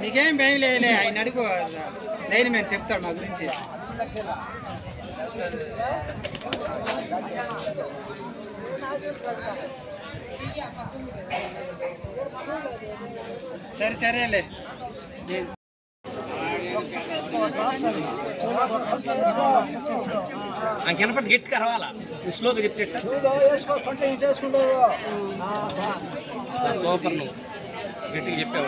నీకేం భయం లేదులే ఆయన అడుగు ధైర్యం మేము చెప్తాడు మా గురించి? సరే సరేలే. నేను- కనపడి గట్టి కరవాలా? స్లోగా గట్టి సూపర్ నువ్వు. గట్టిగా చెప్పావు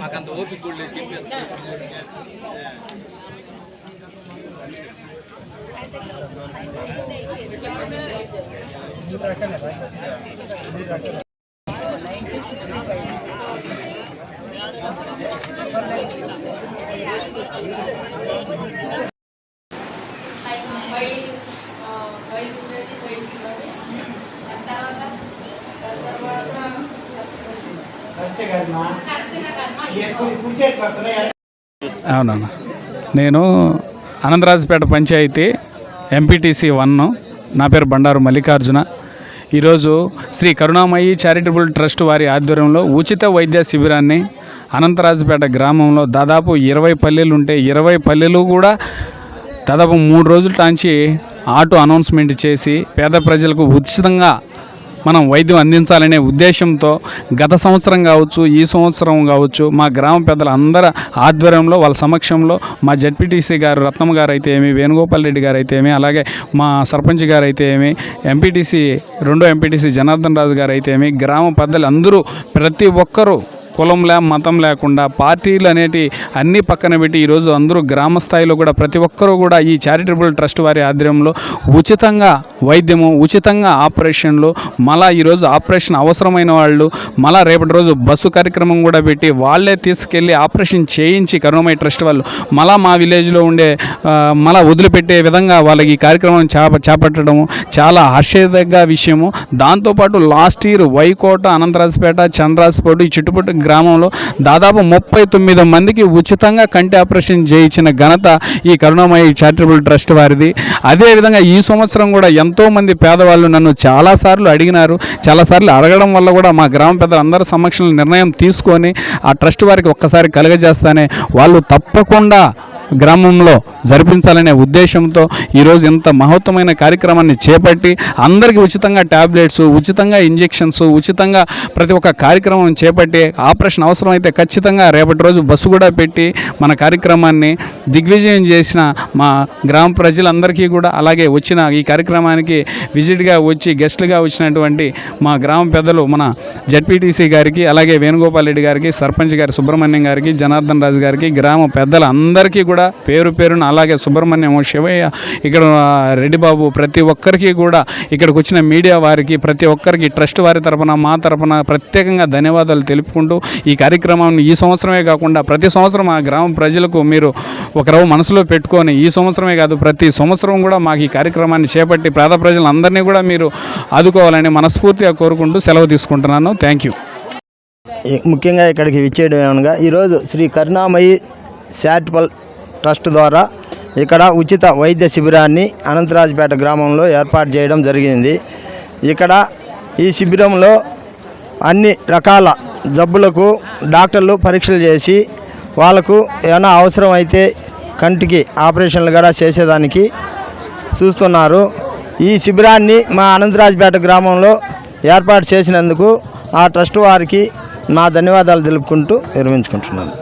మాకంత ఓపిక కూడా లేదు అవునన్న. నేను అనంతరాజపేట పంచాయతీ ఎంపీటీసీ వన్. నా పేరు బండారు మల్లికార్జున. ఈరోజు శ్రీ కరుణామయి చారిటబుల్ ట్రస్ట్ వారి ఆధ్వర్యంలో ఉచిత వైద్య శిబిరాన్ని అనంతరాజపేట గ్రామంలో దాదాపు ఇరవై పల్లెలు ఉంటే ఇరవై పల్లెలు కూడా దాదాపు మూడు రోజుల నుంచి ఆటో అనౌన్స్మెంట్ చేసి పేద ప్రజలకు ఉచితంగా మనం వైద్యం అందించాలనే ఉద్దేశంతో గత సంవత్సరం కావచ్చు ఈ సంవత్సరం కావచ్చు మా గ్రామ పెద్దల అందరి ఆధ్వర్యంలో వాళ్ళ సమక్షంలో మా జడ్పీటీసీ గారు రత్నమ్మ గారు అయితే ఏమి వేణుగోపాల్ రెడ్డి గారు అయితే ఏమి అలాగే మా సర్పంచ్ గారు అయితే ఏమి ఎంపీటీసీ రెండో ఎంపీటీసీ జనార్దన్ రాజు గారు అయితే ఏమి గ్రామ పెద్దలు అందరూ ప్రతి ఒక్కరూ కులం లే మతం లేకుండా పార్టీలు అనేటి అన్నీ పక్కన పెట్టి ఈరోజు అందరూ గ్రామ స్థాయిలో కూడా ప్రతి ఒక్కరూ కూడా ఈ చారిటబుల్ ట్రస్ట్ వారి ఆధ్వర్యంలో ఉచితంగా వైద్యము ఉచితంగా ఆపరేషన్లు మళ్ళా ఈరోజు ఆపరేషన్ అవసరమైన వాళ్ళు మళ్ళా రేపటి రోజు బస్సు కార్యక్రమం కూడా పెట్టి వాళ్ళే తీసుకెళ్ళి ఆపరేషన్ చేయించి కరుణమయ ట్రస్ట్ వాళ్ళు మళ్ళా మా విలేజ్లో ఉండే మళ్ళా వదిలిపెట్టే విధంగా వాళ్ళకి ఈ కార్యక్రమం చేప చేపట్టడము చాలా హర్షదగ్గ విషయము. దాంతోపాటు లాస్ట్ ఇయర్ వైకోట అనంతరాజపేట చంద్రాజపేట ఈ చుట్టుపక్కల గ్రామంలో దాదాపు ముప్పై తొమ్మిది మందికి ఉచితంగా కంటి ఆపరేషన్ చేయించిన ఘనత ఈ కరుణామయ చారిటబుల్ ట్రస్ట్ వారిది. అదేవిధంగా ఈ సంవత్సరం కూడా ఎంతోమంది పేదవాళ్ళు నన్ను చాలాసార్లు అడిగినారు. చాలాసార్లు అడగడం వల్ల కూడా మా గ్రామ పెద్దలు అందరి సమక్షంలో నిర్ణయం తీసుకొని ఆ ట్రస్ట్ వారికి ఒక్కసారి కలుగజేస్తానే వాళ్ళు తప్పకుండా గ్రామంలో జరిపించాలనే ఉద్దేశంతో ఈరోజు ఇంత మహత్వమైన కార్యక్రమాన్ని చేపట్టి అందరికీ ఉచితంగా ట్యాబ్లెట్స్ ఉచితంగా ఇంజెక్షన్స్ ఉచితంగా ప్రతి ఒక్క కార్యక్రమం చేపట్టి ఆపరేషన్ అవసరమైతే ఖచ్చితంగా రేపటి రోజు బస్సు కూడా పెట్టి మన కార్యక్రమాన్ని దిగ్విజయం చేసిన మా గ్రామ ప్రజలందరికీ కూడా అలాగే వచ్చిన ఈ కార్యక్రమానికి విజిట్గా వచ్చి గెస్ట్లుగా వచ్చినటువంటి మా గ్రామ పెద్దలు మన జడ్పీటీసీ గారికి అలాగే వేణుగోపాల్ రెడ్డి గారికి సర్పంచ్ గారి సుబ్రహ్మణ్యం గారికి జనార్దన్ రాజు గారికి గ్రామ పెద్దలందరికీ కూడా పేరు పేరున అలాగే సుబ్రహ్మణ్యం శివయ్య ఇక్కడ రెడ్డిబాబు ప్రతి ఒక్కరికి కూడా ఇక్కడికి వచ్చిన మీడియా వారికి ప్రతి ఒక్కరికి ట్రస్ట్ వారి తరపున మా తరపున ప్రత్యేకంగా ధన్యవాదాలు తెలుపుకుంటూ ఈ కార్యక్రమాన్ని ఈ సంవత్సరమే కాకుండా ప్రతి సంవత్సరం ఆ గ్రామ ప్రజలకు మీరు ఒకరవ మనసులో పెట్టుకొని ఈ సంవత్సరమే కాదు ప్రతి సంవత్సరం కూడా మాకు ఈ కార్యక్రమాన్ని చేపట్టి పేద ప్రజలందరినీ కూడా మీరు ఆదుకోవాలని మనస్ఫూర్తిగా కోరుకుంటూ సెలవు తీసుకుంటున్నాను. థ్యాంక్ యూ ముఖ్యంగా ఇక్కడికి విచ్చేయడం ఏమనగా ఈరోజు శ్రీ కరుణామయి చారిటబుల్ ట్రస్ట్ ద్వారా ఇక్కడ ఉచిత వైద్య శిబిరాన్ని అనంతరాజపేట గ్రామంలో ఏర్పాటు చేయడం జరిగింది. ఇక్కడ ఈ శిబిరంలో అన్ని రకాల జబ్బులకు డాక్టర్లు పరీక్షలు చేసి వాళ్ళకు ఏమైనా అవసరం అయితే కంటికి ఆపరేషన్లు కూడా చేసేదానికి చూస్తున్నారు. ఈ శిబిరాన్ని మా అనంతరాజపేట గ్రామంలో ఏర్పాటు చేసినందుకు ఆ ట్రస్ట్ వారికి నా ధన్యవాదాలు తెలుపుకుంటూ విరమించుకుంటున్నాను.